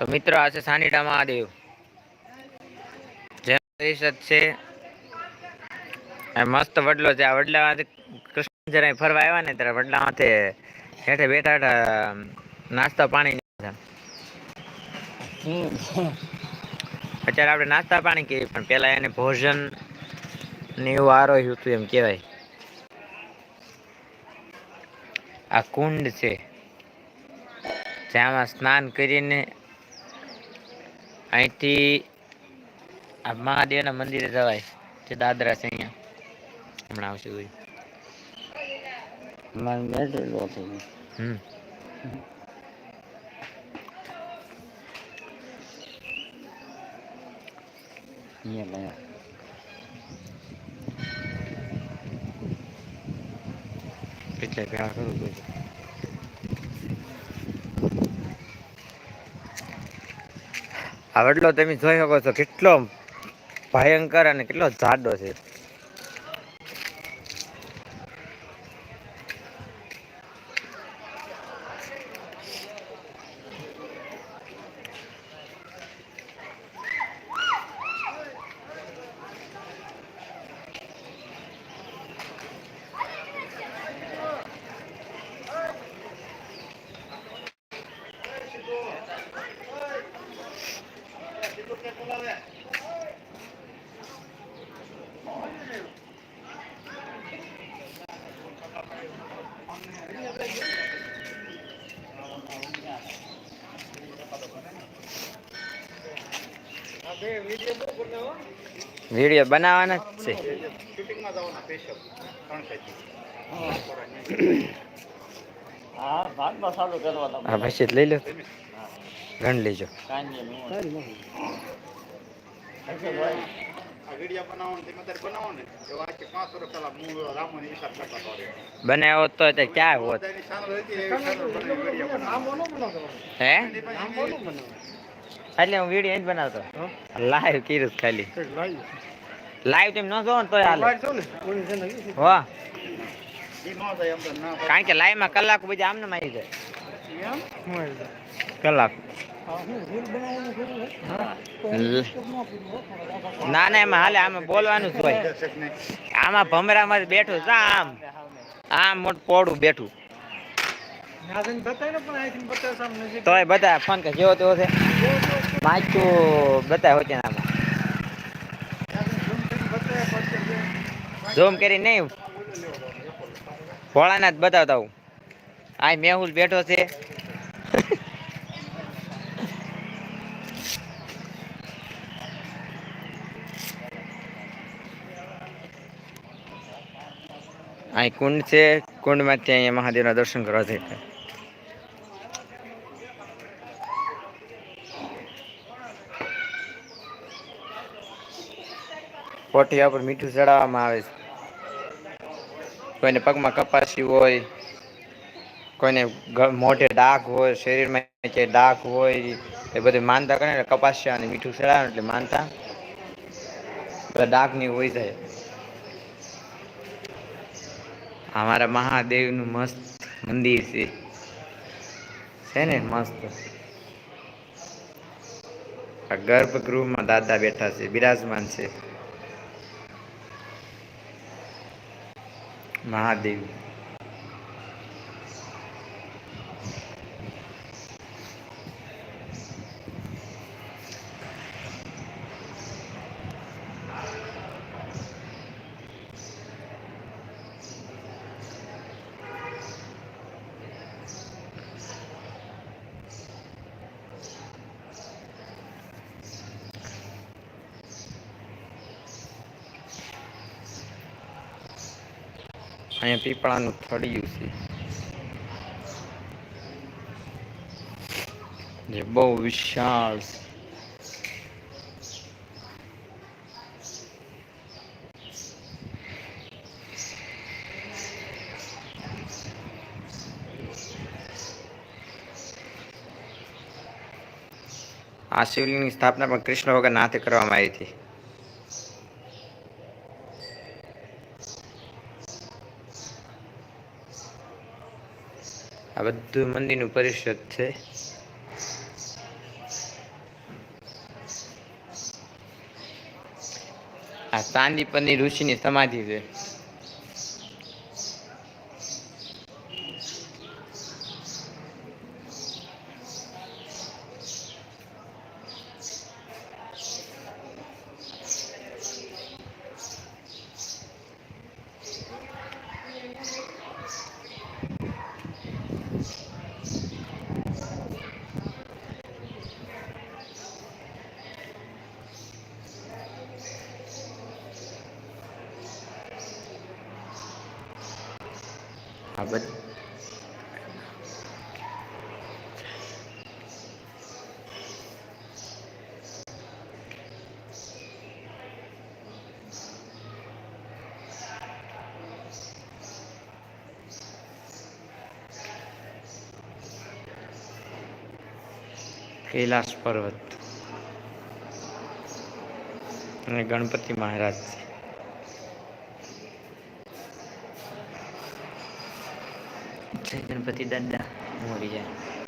તો મિત્રો આ છે સાનિટા મહાદેવ. જૈન પરિષદ છે. મસ્ત વડલો છે. આ વડલામાંથી કૃષ્ણ જરા ફરવા આવ્યા ને ત્યારે વડલામાંથી હેઠે બેઠા નાસ્તા પાણી અત્યારે આપણે નાસ્તા પાણી કહીએ, પણ પેલા એને ભોજન ને એવું આરોહ્યું હતું એમ કહેવાય. આ કુંડ છે. જ્યાં સ્નાન કરીને અહીંથી આ મહાદેવના મંદિરે જવાય જે દાદરા છે અહીંયા. હમણાં આવશે કોઈ મારે બેઠેલો હતો હમ. અહીંયા એટલે પેલા કરું છું આ વડલો તમે જોઈ શકો છો કેટલો ભયંકર અને કેટલો જાડો છે. વીડિયો બનાવવાના જ છે. હા લઈ લો. ગણ લેજો. નહીં તો ક્યાં હોત? હે? એટલે હું વીડિયો જ બનાવતો. લાઈવ કર્યું ખાલી. લાઈવ તેમ ન જોવો ને તો હાલે. વાહ. કારણ કે લાઈવમાં કલાક પછી આમને મારી જાય. કલાક. ના ના એમાં હાલે આમાં બોલવાનું જ હોય. આમાં ભમરામાં જ બેઠું છે આમ. આમ મોટું પોડું બેઠું. તોય બધા ફોન કે જેવો તેવો છે. માચું હોય ત્યાં ઝૂમ કરી નહીં. ભોળાના જ બતાવતા હું. આ મેહુલ બેઠો છે. અહીં કુંડ છે. કુંડમાંથી અહીંયા મહાદેવના દર્શન કરવા છે. પોઠિયા પર મીઠું ચડાવવામાં આવે છે. કોઈને પગમાં કપાસી હોય, કોઈને મોઢે ડાઘ હોય, શરીરમાં કે ડાઘ હોય, એ બધું માનતા કરે ને, કપાસ્યા અને મીઠું ચડાવે એટલે માનતા. ડાઘની હોય જાય. અમારા મહાદેવનું મસ્ત મંદિર છે. છે ને મસ્ત? આ ગર્ભગૃહમાં દાદા બેઠા છે, બિરાજમાન છે. મહાદેવ. અહીંયા પીપળાનું થળિયું છે જે બહુ વિશાળ. આ શિવલિંગની સ્થાપના પણ કૃષ્ણ વગર હાથે કરવામાં આવી હતી આ બધું મંદિરનું પરિષદ છે. આ ચાંદી પરની ઋષિની સમાધિ છે. આ કૈલાસ પર્વત અને ગણપતિ મહારાજ છે. ગણપતિ દાદા મોરિયા